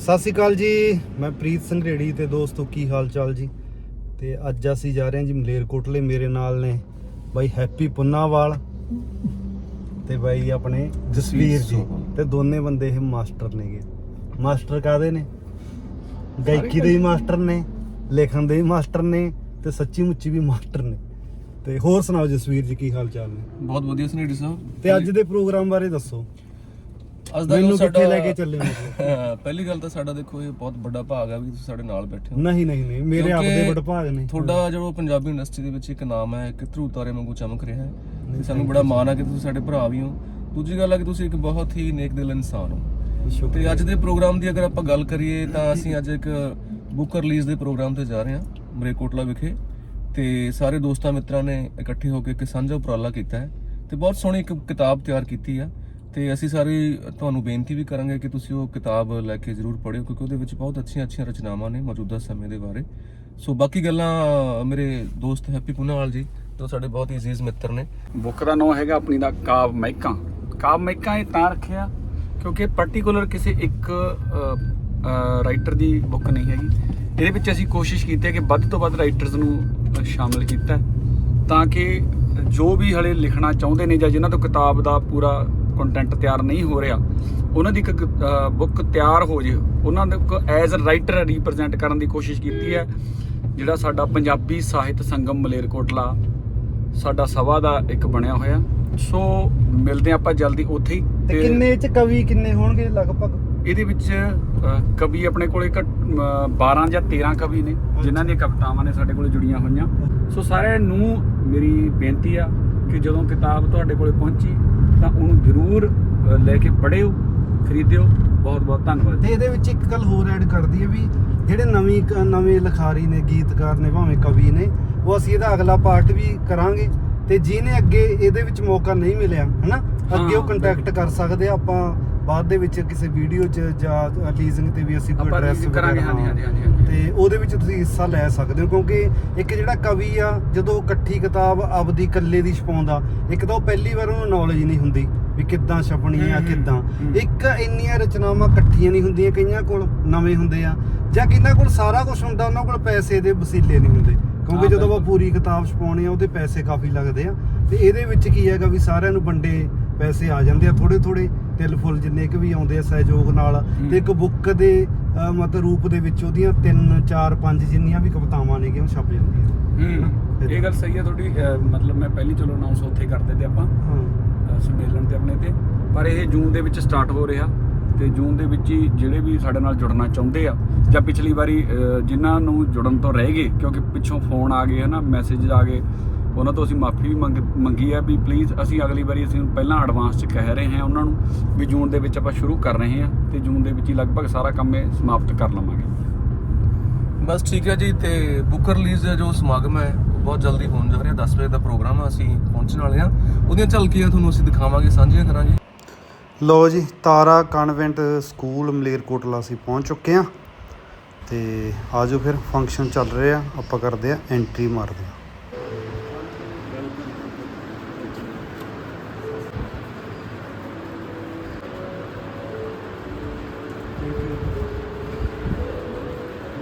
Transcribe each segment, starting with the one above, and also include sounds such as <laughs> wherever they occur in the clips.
ਸਤਿ ਸ਼੍ਰੀ ਅਕਾਲ ਜੀ ਮੈਂ ਪ੍ਰੀਤ ਸਿੰਘ ਰੇੜੀ ਤੇ ਦੋਸਤੋ ਕੀ ਹਾਲ ਚਾਲ ਜੀ? ਤੇ ਅੱਜ ਅਸੀਂ ਜਾ ਰਹੇ ਹਾਂ ਜੀ ਮਲੇਰਕੋਟਲੇ ਮੇਰੇ ਨਾਲ ਨੇ ਬਾਈ ਹੈਪੀ ਪੁੰਨਾਵਾਲ ਤੇ ਬਾਈ ਆਪਣੇ ਜਸਵੀਰ ਜੀ ਤੇ ਦੋਨੇ ਬੰਦੇ ਇਹ ਮਾਸਟਰ ਨੇਗੇ। ਮਾਸਟਰ ਕਾਦੇ ਨੇ? ਗਾਇਕੀ ਦੇ ਵੀ ਮਾਸਟਰ ਨੇ ਲਿਖਣ ਦੇ ਵੀ ਮਾਸਟਰ ਨੇ ਤੇ ਸੱਚੀ ਮੁੱਚੀ ਵੀ ਮਾਸਟਰ ਨੇ। ਤੇ ਹੋਰ ਸੁਣਾਓ ਜਸਵੀਰ ਜੀ ਕੀ ਹਾਲ ਚਾਲ ਨੇ? ਬਹੁਤ ਵਧੀਆ ਸੁਨੀਲ ਸਾਹਿਬ ਤੇ ਅੱਜ ਦੇ ਪ੍ਰੋਗਰਾਮ ਬਾਰੇ ਦੱਸੋ। ਅੱਜ ਦਾ ਮੈਨੂੰ ਕਿੱਥੇ ਲੈ ਕੇ ਚੱਲੇ ਮਤਲਬ <laughs> ਪਹਿਲੀ ਗੱਲ ਤਾਂ ਸਾਡਾ ਦੇਖੋ ਇਹ ਬਹੁਤ ਵੱਡਾ ਭਾਗ ਹੈ ਵੀ ਤੁਸੀਂ ਸਾਡੇ ਨਾਲ ਬੈਠੇ ਹੋ। ਨਹੀਂ ਨਹੀਂ ਨਹੀਂ ਮੇਰੇ ਕਿਉਂਕਿ ਆਪਦੇ ਵਡਭਾਗ ਨੇ। ਤੁਹਾਡਾ ਜੋ ਪੰਜਾਬੀ ਇੰਡਸਟਰੀ ਦੇ ਵਿੱਚ ਇੱਕ ਨਾਮ ਹੈ ਇੱਕ ਧਰੂ ਤਾਰੇ ਵਾਂਗੂ ਚਮਕ ਰਿਹਾ ਹੈ। ਤੇ ਸਾਨੂੰ ਬੜਾ ਮਾਣ ਹੈ ਕਿ ਤੁਸੀਂ ਸਾਡੇ ਭਰਾ ਵੀ ਹੋ। ਦੂਜੀ ਗੱਲ ਹੈ ਕਿ ਤੁਸੀਂ ਇੱਕ ਬਹੁਤ ਹੀ ਨੇਕ ਦਿਲ ਇਨਸਾਨ ਹੋ। ਤੇ ਅੱਜ ਦੇ ਪ੍ਰੋਗਰਾਮ ਦੀ ਅਗਰ ਆਪਾਂ ਗੱਲ ਕਰੀਏ ਤਾਂ ਅਸੀਂ ਅੱਜ ਇੱਕ ਬੁੱਕ ਰਿਲੀਜ਼ ਦੇ ਪ੍ਰੋਗਰਾਮ ਤੇ ਜਾ ਰਹੇ ਹਾਂ ਮਰੇਕੋਟਲਾ ਵਿਖੇ। ਤੇ ਸਾਰੇ ਦੋਸਤਾਂ ਮਿੱਤਰਾਂ ਨੇ ਇਕੱਠੇ ਹੋ ਕੇ ਇੱਕ ਸਾਂਝਾ ਉਪਰਾਲਾ ਕੀਤਾ ਹੈ। ਤੇ ਬਹੁਤ ਸੋਹਣੀ ਇੱਕ ਕਿਤਾਬ ਤਿਆਰ ਕੀਤੀ ਆ। ਤੇ ਅਸੀਂ ਸਾਰੇ ਤੁਹਾਨੂੰ ਬੇਨਤੀ ਵੀ ਕਰਾਂਗੇ ਕਿ ਤੁਸੀਂ ਉਹ ਕਿਤਾਬ ਲੈ ਕੇ ਜ਼ਰੂਰ ਪੜ੍ਹਿਓ ਕਿਉਂਕਿ ਉਹਦੇ ਵਿੱਚ ਬਹੁਤ ਅੱਛੀਆਂ ਅੱਛੀਆਂ ਰਚਨਾਵਾਂ ਨੇ ਮੌਜੂਦਾ ਸਮੇਂ ਦੇ ਬਾਰੇ। ਸੋ ਬਾਕੀ ਗੱਲਾਂ ਮੇਰੇ ਦੋਸਤ ਹੈਪੀ ਪੁਨਾਵਾਲ ਜੀ ਜੋ ਸਾਡੇ ਬਹੁਤ ਹੀ ਅਜ਼ੀਜ਼ ਮਿੱਤਰ ਨੇ। ਬੁੱਕ ਦਾ ਨਾਮ ਹੈਗਾ ਆਪਣੀ ਦਾ ਕਾਵ ਮਹਿਕਾਂ। ਕਾਵ ਮਹਿਕਾਂ ਇਹ ਤਾਂ ਰੱਖਿਆ ਕਿਉਂਕਿ ਪਾਰਟਿਕੂਲਰ ਕਿਸੇ ਇੱਕ ਰਾਈਟਰ ਦੀ ਬੁੱਕ ਨਹੀਂ ਹੈਗੀ। ਇਹਦੇ ਵਿੱਚ ਅਸੀਂ ਕੋਸ਼ਿਸ਼ ਕੀਤੀ ਹੈ ਕਿ ਵੱਧ ਤੋਂ ਵੱਧ ਰਾਈਟਰਸ ਨੂੰ ਅ, ਸ਼ਾਮਿਲ ਕੀਤਾ ਤਾਂ ਕਿ ਜੋ ਵੀ ਹਲੇ ਲਿਖਣਾ ਚਾਹੁੰਦੇ ਨੇ ਜਾਂ ਜਿਨ੍ਹਾਂ ਤੋਂ ਕਿਤਾਬ ਦਾ ਪੂਰਾ ਕੰਟੈਂਟ ਤਿਆਰ ਨਹੀਂ ਹੋ ਰਿਹਾ ਉਹਨਾਂ ਦੀ ਇੱਕ ਬੁੱਕ ਤਿਆਰ ਹੋ ਜੇ ਉਹਨਾਂ ਨੂੰ ਐਜ਼ ਅ ਰਾਈਟਰ ਰਿਪਰੈਜ਼ੈਂਟ ਕਰਨ ਦੀ ਕੋਸ਼ਿਸ਼ ਕੀਤੀ ਹੈ ਜਿਹੜਾ ਸਾਡਾ ਪੰਜਾਬੀ ਸਾਹਿਤ ਸੰਗਮ ਮਲੇਰਕੋਟਲਾ ਸਾਡਾ ਸਭਾ ਦਾ ਇੱਕ ਬਣਿਆ ਹੋਇਆ ਸੋ ਮਿਲਦੇ ਆਪਾਂ ਜਲਦੀ ਉੱਥੇ ਹੀ ਤੇ ਕਿੰਨੇ ਚ ਕਵੀ ਕਿੰਨੇ ਹੋਣਗੇ ਲਗਭਗ? ਇਹਦੇ ਵਿੱਚ ਕਵੀ ਆਪਣੇ ਕੋਲੇ ਘੱਟ, ਅ, 12 ਜਾਂ 13 ਕਵੀ ਨੇ ਜਿਨ੍ਹਾਂ ਦੀਆਂ ਕਵਿਤਾਵਾਂ ਨੇ ਸਾਡੇ ਕੋਲੇ ਜੁੜੀਆਂ ਹੋਈਆਂ। ਸੋ ਸਾਰਿਆਂ ਨੂੰ ਮੇਰੀ ਬੇਨਤੀ ਆ ਕਿ ਜਦੋਂ ਕਿਤਾਬ ਤੁਹਾਡੇ ਕੋਲੇ ਪਹੁੰਚੀ ਤਾਂ ਉਹਨੂੰ ਜ਼ਰੂਰ ਲੈ ਕੇ ਪੜ੍ਹਿਓ ਖਰੀਦਿਓ। ਬਹੁਤ ਬਹੁਤ ਧੰਨਵਾਦ ਤੇ ਇਹਦੇ ਵਿੱਚ ਇੱਕ ਗੱਲ ਹੋਰ ਐਡ ਕਰਦੀ ਹੈ ਵੀ ਜਿਹੜੇ ਨਵੀਂ ਨਵੇਂ ਲਿਖਾਰੀ ਨੇ ਗੀਤਕਾਰ ਨੇ ਭਾਵੇਂ ਕਵੀ ਨੇ ਉਹ ਅਸੀਂ ਇਹਦਾ ਅਗਲਾ ਪਾਰਟ ਵੀ ਕਰਾਂਗੇ ਤੇ ਜਿਹਨੇ ਅੱਗੇ ਇਹਦੇ ਵਿੱਚ ਮੌਕਾ ਨਹੀਂ ਮਿਲਿਆ ਹਨਾ? ਅੱਗੇ ਉਹ ਕੰਟੈਕਟ ਕਰ ਸਕਦੇ ਆ ਆਪਾਂ ਬਾਅਦ ਦੇ ਵਿੱਚ ਕਿਸੇ ਵੀਡੀਓ 'ਚ ਜਾਂ ਲੀਜ਼ਿੰਗ ਤੇ ਵੀ ਅਸੀਂ ਕੋਈ ਆਪਾਂ ਐਡਰੈਸ ਕਰਾਂਗੇ, ਹਾਂਜੀ, ਹਾਂਜੀ, ਹਾਂਜੀ, ਹਾਂਜੀ। ਤੇ ਉਹਦੇ ਵਿੱਚ ਤੁਸੀਂ ਹਿੱਸਾ ਲੈ ਸਕਦੇ ਹੋ ਕਿਉਂਕਿ ਇੱਕ ਜਿਹੜਾ ਕਵੀ ਆ ਜਦੋਂ ਉਹ ਇਕੱਠੀ ਕਿਤਾਬ ਆਪਦੀ ਇਕੱਲੇ ਦੀ ਛਪਾਉਂਦਾ ਇੱਕ ਤਾਂ ਉਹ ਪਹਿਲੀ ਵਾਰ ਉਹਨੂੰ ਨੌਲੇਜ ਨਹੀਂ ਹੁੰਦੀ ਵੀ ਕਿੱਦਾਂ ਛਪਣੀ ਆ ਹਮ, ਕਿੱਦਾਂ ਹਮ। ਇੱਕ ਇੰਨੀਆਂ ਰਚਨਾਵਾਂ ਇਕੱਠੀਆਂ ਨਹੀਂ ਹੁੰਦੀਆਂ ਕਈਆਂ ਕੋਲ ਨਵੇਂ ਹੁੰਦੇ ਆ ਜਾਂ ਕਿੰਨਾਂ ਕੋਲ ਸਾਰਾ ਕੁਝ ਹੁੰਦਾ ਉਹਨਾਂ ਕੋਲ ਪੈਸੇ ਦੇ ਵਸੀਲੇ ਨਹੀਂ ਹੁੰਦੇ ਕਿਉਂਕਿ ਹਾਂ, ਜਦੋਂ ਆਪਾਂ ਬਿਲਕੁਲ। ਪੂਰੀ ਕਿਤਾਬ ਛਪਾਉਣੀ ਆ ਉਹਦੇ ਪੈਸੇ ਕਾਫੀ ਲੱਗਦੇ ਆ ਤੇ ਇਹਦੇ ਵਿੱਚ ਕੀ ਹੈਗਾ ਵੀ ਸਾਰਿਆਂ ਨੂੰ ਵੰਡੇ ਪੈਸੇ ਆ ਜਾਂਦੇ ਆ ਥੋੜੇ ਥੋੜੇ ਤਿਲ ਫੁੱਲ ਜਿੰਨੇ ਕੁ ਵੀ ਆਉਂਦੇ ਆ ਸਹਿਯੋਗ ਨਾਲ ਤੇ ਇੱਕ ਬੁੱਕ ਦੇ ਮਤਲਬ ਰੂਪ ਦੇ ਵਿੱਚ ਉਹਦੀਆਂ 3 4 5 ਜਿੰਨੀਆਂ ਵੀ ਕਵਿਤਾਵਾਂ ਨੇਗੀਆਂ ਉਹ ਛਪ ਜਾਂਦੀਆਂ ਹੂੰ ਇਹ ਗੱਲ ਸਹੀ ਹੈ ਤੁਹਾਡੀ ਮਤਲਬ ਮੈਂ ਪਹਿਲੀ ਚਲੋ ਅਨਾਉਂਸ ਉੱਥੇ ਕਰਦੇ ਤੇ ਆਪਾਂ ਹਾਂ। ਸੰਮੇਲਨ ਤੇ ਆਪਣੇ ਤੇ ਪਰ ਇਹ ਜੂਨ ਦੇ ਵਿੱਚ ਸਟਾਰਟ ਹੋ ਰਿਹਾ ਤੇ ਜੂਨ ਦੇ ਵਿੱਚ ਹੀ ਜਿਹੜੇ ਵੀ ਸਾਡੇ ਨਾਲ ਜੁੜਨਾ ਚਾਹੁੰਦੇ ਆ ਜਾਂ ਪਿਛਲੀ ਵਾਰੀ ਜਿਨ੍ਹਾਂ ਨੂੰ ਜੁੜਨ ਤੋਂ ਰਹਿ ਗਏ ਕਿਉਂਕਿ ਪਿੱਛੋਂ ਫੋਨ ਆ ਗਏ ਹਨਾ ਮੈਸੇਜ ਆ ਗਏ ਉਹਨਾਂ ਤੋਂ ਅਸੀਂ ਮਾਫੀ ਵੀ ਮੰਗ ਮੰਗੀ ਹੈ ਵੀ ਪਲੀਜ਼ ਅਸੀਂ ਅਗਲੀ ਵਾਰੀ ਅਸੀਂ ਪਹਿਲਾਂ ਐਡਵਾਂਸ ਚ ਕਹਿ ਰਹੇ ਹਾਂ ਉਹਨਾਂ ਨੂੰ ਵੀ ਜੂਨ ਦੇ ਵਿੱਚ ਆਪਾਂ ਸ਼ੁਰੂ ਕਰ ਰਹੇ ਹਾਂ ਤੇ ਜੂਨ ਦੇ ਵਿੱਚ ਹੀ ਲਗਭਗ ਸਾਰਾ ਕੰਮ ਇਹ ਸਮਾਪਤ ਕਰ ਲਵਾਂਗੇ। ਬਸ ਠੀਕ ਹੈ ਜੀ ਤੇ ਬੁੱਕ ਰਿਲੀਜ਼ ਦਾ ਜੋ ਸਮਾਗਮ ਹੈ ਉਹ ਬਹੁਤ ਜਲਦੀ ਹੋਣ ਜਾ ਰਿਹਾ 10 ਵਜੇ ਦਾ ਪ੍ਰੋਗਰਾਮ ਆ ਅਸੀਂ ਪਹੁੰਚਣ ਵਾਲੇ ਆ ਉਹਦੀਆਂ ਝਲਕੀਆਂ ਤੁਹਾਨੂੰ ਅਸੀਂ ਦਿਖਾਵਾਂਗੇ ਸਾਂਝੀਆਂ ਕਰਾਂਗੇ। ਲੋ ਜੀ ਤਾਰਾ ਕਨਵੈਂਟ ਸਕੂਲ ਮਲੇਰਕੋਟਲਾ ਅਸੀਂ ਪਹੁੰਚ ਚੁੱਕੇ ਆ ਤੇ ਆਜੋ ਫਿਰ ਫੰਕਸ਼ਨ ਚੱਲ ਰਿਹਾ ਆਪਾਂ ਕਰਦੇ ਆ ਐਂਟਰੀ ਮਾਰਦੇ ਆ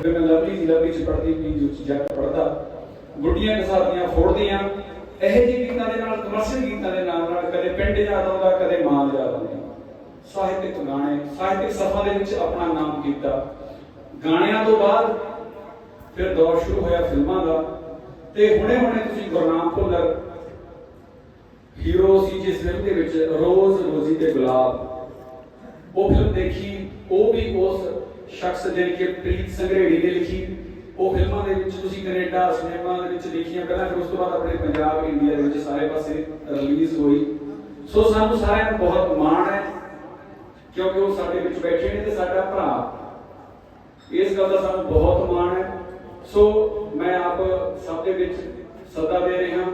ਮੈਂ ਲਵਲੀ ਸੀ ਲਵਲੀ ਚ ਪੜਦੀ ਵੀ ਜੋ ਜੱਟ ਪੜਦਾ ਗੁੱਡੀਆਂ ਕਸਾਦੀਆਂ ਫੋੜਦੀਆਂ, ਇਹੋ ਜਿਹੇ ਗੀਤਾਂ ਦੇ ਨਾਲ ਕਮਰਸ਼ੀਅਲ ਗੀਤਾਂ ਦੇ ਨਾਲ ਨਾਲ ਕਦੇ ਪਿੰਡ ਯਾਦ ਆਉਂਦਾ, ਕਦੇ ਮਾਂ ਯਾਦ ਆਉਂਦੀ। ਸਾਹਿਤਿਕ ਗਾਣੇ, ਸਾਹਿਤਿਕ ਸਫਾ ਦੇ ਵਿੱਚ ਆਪਣਾ ਨਾਮ ਕੀਤਾ। ਗਾਣਿਆਂ ਤੋਂ ਬਾਅਦ ਫਿਰ ਦੌਰ ਸ਼ੁਰੂ ਹੋਇਆ ਫਿਲਮਾਂ ਦਾ। ਤੇ ਹੁਣੇ ਹੁਣੇ ਤੁਸੀਂ ਗੁਰਨਾਮ ਭੁੱਲਰ ਹੀਰੋ ਸੀ ਜਿਸ ਫਿਲਮ ਦੇ ਵਿੱਚ ਰੋਜ਼ ਰੋਜ਼ੀ ਤੇ ਗੁਲਾਬ। ਉਹ ਫਿਲਮ ਦੇਖੀ, ਉਹ ਵੀ ਉਸ ਸ਼ਖਸ ਜਿਹੜੀ ਕਿ ਪ੍ਰੀਤ ਸੰਗਰੇੜੀ ਨੇ ਲਿਖੀ। ਉਹ ਫਿਲਮਾਂ ਦੇ ਵਿੱਚ ਤੁਸੀਂ ਕੈਨੇਡਾ ਸਿਨੇਮਾ ਦੇ ਵਿੱਚ ਦੇਖੀਆਂ ਪਹਿਲਾਂ ਫਿਰ ਉਸ ਤੋਂ ਬਾਅਦ ਆਪਣੇ ਪੰਜਾਬ, ਇੰਡੀਆ ਦੇ ਵਿੱਚ ਸਾਰੇ ਪਾਸੇ ਰਿਲੀਜ਼ ਹੋਈ। ਸੋ ਸਾਨੂੰ ਸਾਰਿਆਂ ਨੂੰ ਬਹੁਤ ਮਾਣ ਹੈ, ਕਿਉਂਕਿ ਉਹ ਸਾਡੇ ਵਿੱਚ ਬੈਠੇ ਨੇ ਤੇ ਸਾਡਾ ਭਰਾ। ਇਸ ਗੱਲ ਦਾ ਸਾਨੂੰ ਬਹੁਤ ਮਾਣ ਹੈ। ਸੋ ਮੈਂ ਆਪ ਸਭ ਦੇ ਵਿੱਚ ਸਦਾ ਦੇ ਰਿਹਾ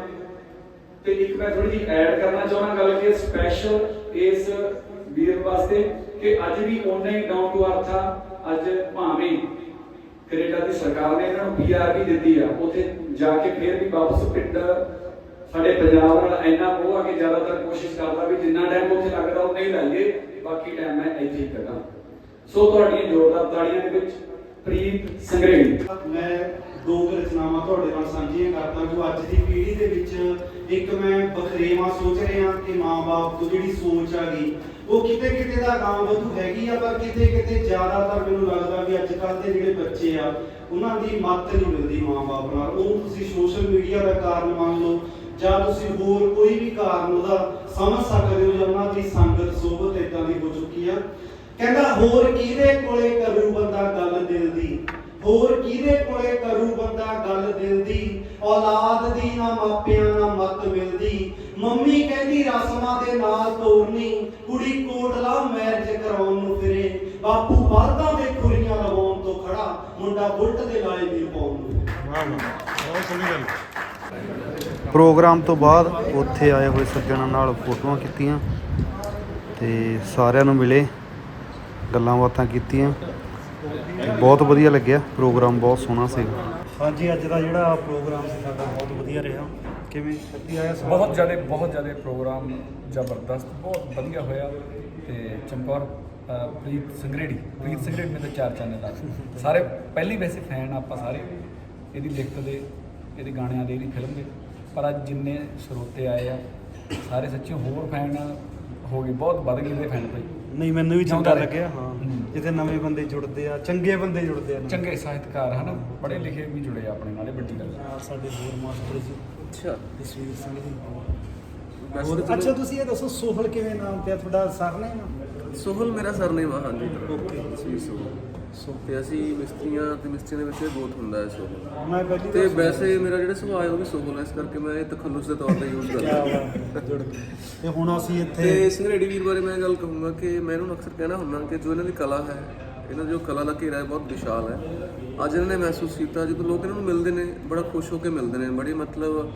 ਤੇ ਇੱਕ ਮੈਂ ਥੋੜੀ ਜਿਹੀ ਐਡ ਕਰਨਾ ਚਾਹੁੰਦਾ ਗੱਲ ਕਿ ਸਪੈਸ਼ਲ ਇਸ ਵੀਰ ਵਾਸਤੇ ਕਿ ਅੱਜ ਵੀ ਓਨਾ ਹੀ ਡਾਊਨ ਟੂ ਅਰਥ ਆ। ਅੱਜ ਭਾਵੇਂ ਕੈਨੇਡਾ ਦੀ ਸਰਕਾਰ ਨੇ ਇਹਨਾਂ ਨੂੰ ਪੀਆਰ ਵੀ ਦਿੱਤੀ ਆ, ਉੱਥੇ ਜਾ ਕੇ ਫਿਰ ਵੀ ਵਾਪਸ ਪਿੰਡ ਸਾਡੇ ਪੰਜਾਬ ਨਾਲ ਇੰਨਾ ਮੋਹ ਆ ਕਿ ਜ਼ਿਆਦਾਤਰ ਕੋਸ਼ਿਸ਼ ਕਰਦਾ ਵੀ ਜਿੰਨਾ ਟਾਈਮ ਉੱਥੇ ਲੱਗਦਾ, ਉਹ ਨਹੀਂ ਲਾਈਏ, ਬਾਕੀ ਟਾਈਮ ਮੈਂ ਇੱਥੇ ਹੀ ਕੱਢਾਂ। ਸੋ ਤੁਹਾਡੀਆਂ ਜ਼ੋਰਦਾਰ ਤਾੜੀਆਂ ਦੇ ਵਿੱਚ ਪ੍ਰੀਤ ਸੰਗਰੇੜੀ ਮੈਂ ਦੋ ਰਚਨਾਵਾਂ ਤੁਹਾਡੇ ਨਾਲ ਸਾਂਝੀਆਂ ਕਰਦਾ ਜੋ ਅੱਜ ਦੀ ਪੀੜ੍ਹੀ ਦੇ ਵਿੱਚ ਇੱਕ ਮੈਂ ਬਖਰੇਵਾ ਸੋਚ ਰਿਹਾ ਕਿ ਮਾਂ-ਬਾਪ ਤੋਂ ਜਿਹੜੀ ਸੋਚ ਆ ਗਈ, ਉਹ ਕਿਤੇ ਕਿਤੇ ਦਾ ਗਾਂ ਵਧੂ ਹੈਗੀ ਆ, ਪਰ ਕਿਤੇ ਕਿਤੇ ਜ਼ਿਆਦਾਤਰ ਮੈਨੂੰ ਲੱਗਦਾ ਵੀ ਅੱਜ ਕੱਲ੍ਹ ਦੇ ਜਿਹੜੇ ਬੱਚੇ ਆ, ਉਹਨਾਂ ਦੀ ਮੱਤ ਨਹੀਂ ਮਿਲਦੀ ਮਾਂ-ਬਾਪ ਨਾਲ। ਉਹ ਤੁਸੀਂ ਸੋਸ਼ਲ ਮੀਡੀਆ ਦਾ ਕਾਰਨ ਮੰਨ ਲਓ, ਜਾਂ ਤੁਸੀਂ ਹੋਰ ਕੋਈ ਵੀ ਕਾਰਨ ਉਹਦਾ ਸਮਝ ਸਕਦੇ ਹੋ, ਜਾਂ ਉਹਨਾਂ ਦੀ ਸੰਗਤ ਸੋਬਤ ਇਦਾਂ ਦੀ ਹੋ ਚੁੱਕੀ ਆ। ਕਹਿੰਦਾ ਹੋਰ ਕਿਹਦੇ ਕੋਲੇ ਕਰੂ ਬੰਦਾ ਗੱਲ ਦਿਲ ਦੀ? ਹੋਰ ਕਿਹਦੇ ਕੋਲੇ ਕਰੂ ਬੰਦਾ ਗੱਲ ਦਿਲ ਦੀ? ਔਲਾਦ ਦੀ ਨਾ ਮਾਪਿਆਂ ਨਾਲ ਮੱਤ ਮਿਲਦੀ। ਮੰਮੀ ਕਹਿੰਦੀ ਰਸਮਾਂ ਦੇ ਨਾਲ ਤੋਰਨੀ। ਕੁੜੀ ਕੋਟਲਾ ਮੈਰਿਜ ਕਰਾਉਣ ਨੂੰ ਫਿਰੇ। ਬਾਪੂ ਬਲਦਾਂ ਦੇ ਖੁਰੀਆਂ ਲਵਾਉਣ ਤੋਂ ਖੜਾ। ਮੁੰਡਾ ਬੁੱਟ ਦੇ ਲਾਏ ਵੀ ਪਾਉਣ ਨੂੰ ਵਾਹ ਵਾਹ ਬਹੁਤ ਸੋਹਣੀ ਗੱਲ ਪ੍ਰੋਗਰਾਮ ਤੋਂ ਬਾਅਦ ਉੱਥੇ ਆਏ ਹੋਏ ਸੱਜਣਾਂ ਨਾਲ ਫੋਟੋਆਂ ਕੀਤੀਆਂ ਤੇ ਸਾਰਿਆਂ ਨੂੰ ਮਿਲੇ। ਗੱਲਾਂ ਬਾਤਾਂ ਕੀਤੀਆਂ। ਤੇ ਬਹੁਤ ਵਧੀਆ ਲੱਗਿਆ। ਪ੍ਰੋਗਰਾਮ ਬਹੁਤ ਸੋਹਣਾ ਸੀ। ਹਾਂਜੀ ਅੱਜ ਦਾ ਜਿਹੜਾ ਪ੍ਰੋਗਰਾਮ ਸੀ ਸਾਡਾ ਬਹੁਤ ਵਧੀਆ ਰਿਹਾ। ਕਿਵੇਂ? ਸੱਤੀ ਆਇਆ ਸਵਾਦ? ਬਹੁਤ ਜ਼ਿਆਦਾ ਬਹੁਤ ਜ਼ਿਆਦਾ ਪ੍ਰੋਗਰਾਮ ਜ਼ਬਰਦਸਤ ਬਹੁਤ ਵਧੀਆ ਹੋਇਆ। ਤੇ ਚਮਕੌਰ ਪ੍ਰੀਤ ਸੰਗਰੇੜੀ ਪ੍ਰੀਤ ਸੰਗਰੇੜੀ ਤਾਂ ਚਾਰ ਚੰਨ ਦਿੱਤੇ। ਸਾਰੇ ਪਹਿਲੀ ਵੈਸੇ ਫੈਨ ਆਪਾਂ ਸਾਰੇ। ਇਹਦੀ ਲਿਖਤ ਦੇ ਇਹਦੇ ਗਾਣਿਆਂ ਦੇ ਇਹਦੀ ਫਿਲਮ ਦੇ। ਪਰ ਅੱਜ ਜਿੰਨੇ ਸਰੋਤੇ ਆਏ ਆ ਸਾਰੇ ਸੱਚੀ ਹੋਰ ਫੈਨ ਹੋ ਗਏ। ਬਹੁਤ ਵੱਧ ਗਏ ਇਹਦੇ ਫੈਨ ਭਾਈ। ਨਹੀਂ ਮੈਨੂੰ ਵੀ ਚੰਗਾ। ਲੱਗਿਆ ਹਾਂ। ਜਿੱਥੇ ਨਵੇਂ ਬੰਦੇ ਜੁੜਦੇ ਆ ਚੰਗੇ ਬੰਦੇ ਜੁੜਦੇ ਆ ਚੰਗੇ ਸਾਹਿਤਕਾਰ ਹਨ? ਪੜ੍ਹੇ ਲਿਖੇ ਵੀ ਜੁੜੇ ਆ ਆਪਣੇ ਨਾਲ ਇਹ ਵੱਡੀ ਗੱਲ ਨਾਲ ਸਾਡੇ ਹੋਰ ਮਾਸਟਰ ਜੀ। ਅੱਛਾ। ਸਿੰਘ ਜੀ। ਤਾਂ ਅੱਛਾ ਤੁਸੀਂ ਇਹ ਦੱਸੋ ਸੋਹਲ ਕਿਵੇਂ ਨਾਮ ਪਿਆ ਤੁਹਾਡਾ ਸਰਨੇਮ ਸੋਹਲ ਮੇਰਾ ਸਰਨੇਮ ਆ ਹਾਂਜੀ। ਓਕੇ। ਜੀ ਸੋਹਲ। ਤੇ ਅਸੀਂ ਮਿਸਤਰੀਆਂ ਤੇ ਮਿਸਤਰੀਆਂ ਦੇ ਵਿੱਚ ਇਹ ਬਹੁਤ ਹੁੰਦਾ ਹੈ ਸੋਹਲ ਮੈਂ ਪਹਿਲੀ ਤੇ। ਵੈਸੇ ਮੇਰਾ ਜਿਹੜਾ ਸੁਭਾਅ ਹੈ ਉਹ ਵੀ ਸੋਹਲ ਹੈ ਇਸ ਕਰਕੇ ਮੈਂ ਇਹ ਤਖੱਲੁਸ ਦੇ ਤੌਰ ਤੇ ਯੂਜ਼ ਕਰਦਾ ਤੇ ਹੁਣ ਅਸੀਂ ਇੱਥੇ ਤੇ ਸੰਘਰੇੜੀ ਵੀਰ ਬਾਰੇ ਮੈਂ ਗੱਲ ਕਹੂੰਗਾ ਕਿ ਮੈਂ ਇਹਨੂੰ ਅਕਸਰ ਕਹਿਣਾ ਹੁੰਦਾ ਕਿ ਜੋ ਇਹਨਾਂ ਦੀ ਕਲਾ ਹੈ ਇਹਨਾਂ ਦੀ ਜੋ ਕਲਾ ਦਾ ਘੇਰਾ ਹੈ ਬਹੁਤ ਵਿਸ਼ਾਲ ਹੈ। ਅੱਜ ਇਹਨਾਂ ਨੇ ਮਹਿਸੂਸ ਕੀਤਾ ਜਦੋਂ ਲੋਕ ਇਹਨਾਂ ਨੂੰ ਮਿਲਦੇ ਨੇ ਬੜਾ ਖੁਸ਼ ਹੋ ਕੇ ਮਿਲਦੇ ਨੇ ਬੜੀ ਮਤਲਬ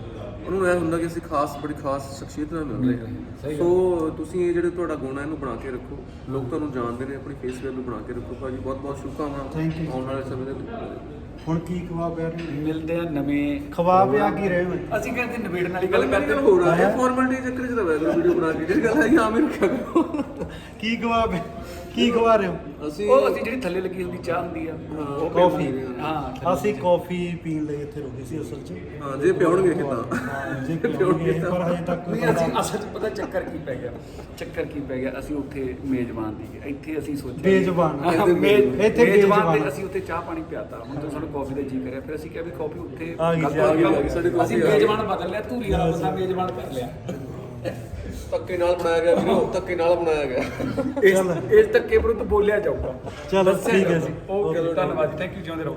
ਉਹਨੂੰ ਇਹ ਹੁੰਦਾ ਕਿ ਅਸੀਂ ਖਾਸ ਬੜੀ ਖਾਸ ਸ਼ਖਸੀਅਤ ਨਾਲ ਮਿਲ ਰਹੇ ਹਾਂ ਸੋ ਤੁਸੀਂ ਇਹ ਜਿਹੜੇ ਤੁਹਾਡਾ ਗੁਣ ਹੈ ਇਹਨੂੰ ਬਣਾ ਕੇ ਰੱਖੋ। ਲੋਕ ਤੁਹਾਨੂੰ ਜਾਣਦੇ ਨੇ ਆਪਣੀ ਫੇਸ ਵੈਲਿਊ ਬਣਾ ਕੇ ਰੱਖੋ। ਭਾਜੀ ਬਹੁਤ ਬਹੁਤ ਸ਼ੁਭਕਾਮਨਾਵਾਂ Thank you. ਆਉਣ ਵਾਲੇ ਸਮੇਂ ਦੇ ਲਈ। ਹੁਣ ਕੀ ਖਵਾ ਪਿਆ ਰਹੇ ਮਿਲਦੇ ਆ ਨਵੇਂ ਖਵਾ ਪਿਆ ਕੀ ਰਹੇ ਹੋ ਅਸੀਂ ਕਹਿੰਦੇ ਨਿਬੇੜਨ ਵਾਲੀ ਗੱਲ ਕਰਦੇ ਹੋ ਰਹੀ ਹੈ। ਫਾਰਮੈਲਿਟੀ ਚੱਕਰ ਚ ਤਾਂ ਵੈਸੇ ਵੀਡੀਓ ਬਣਾ ਕੇ ਜਿਹੜੀ ਗੱਲ ਹੈ ਆ ਮੇਰੇ ਰੱਖਿਆ ਕਰੋ। ਕੀ ਖਵਾ ਪਿਆ ਕੀ ਖਵਾ ਰਹੇ ਹੋ? ਅਸੀਂ ਉਹ ਅਸੀਂ ਜਿਹੜੀ ਥੱਲੇ ਲੱਗੀ ਹੁੰਦੀ ਚਾਹ ਹੁੰਦੀ ਆ ਉਹ ਕਾਫੀ ਹਾਂ ਅਸੀਂ ਕਾਫੀ ਪੀਣ ਲਈ ਇੱਥੇ ਰੁਕੇ ਸੀ ਅਸਲ 'ਚ। ਹਾਂ ਜੇ ਪਿਆਉਣਗੇ ਕਿਦਾਂ? ਹਾਂ, ਜੇ ਪਿਉਣਗੇ ਪਰ ਹਜੇ ਤੱਕ ਨਹੀਂ ਅਸੀਂ ਅਸਲ 'ਚ ਪਤਾ ਚੱਕਰ ਕੀ ਪੈ ਗਿਆ? ਚੱਕਰ ਕੀ ਪੈ ਗਿਆ? ਅਸੀਂ ਉੱਥੇ ਮੇਜ਼ਬਾਨ ਦੀ ਇੱਥੇ ਅਸੀਂ ਸੋਚਿਆ ਮੇਜ਼- ਇੱਥੇ ਮੇਜ਼ਬਾਨ। ਤੇ ਅਸੀਂ ਉੱਥੇ ਚਾਹ ਪਾਣੀ ਪਿਆਤਾ। ਹੁਣ ਤਾਂ ਸਾਨੂੰ ਕਾਫੀ ਦਾ ਜੀ ਕਰਿਆ। ਫਿਰ ਅਸੀਂ ਕਿਹਾ ਵੀ ਕਾਫੀ ਉੱਥੇ ਆ ਗਈ ਗਲਤ ਜੀ, ਆ ਗਈ, ਹੋ ਆ ਗਈ, ਸਾਡੀ ਕਾਫੀ ਅਸੀਂ ਆ ਗਈ। ਮੇਜ਼ਬਾਨ ਬਦਲ ਲਿਆ। ਧੂਰੀ ਵਾਲਾ ਬੰਦਾ ਮੇਜ਼ਬਾਨ ਕਰ ਲਿਆ। ਧੱਕੇ ਨਾਲ ਬਣਾਇਆ ਗਿਆ ਵੀਰੋ ਧੱਕੇ ਨਾਲ ਬਣਾਇਆ ਗਿਆ। ਇਸ ਇਸ ਧੱਕੇ ਵਿਰੁੱਧ ਬੋਲਿਆ ਜਾਊਗਾ। ਚਲੋ, ਠੀਕ ਹੈ। ਜੀ। ਓਕੇ ਧੰਨਵਾਦ। ਥੈਂਕ ਯੂ ਜਿਉਂਦੇ ਰਹੋ।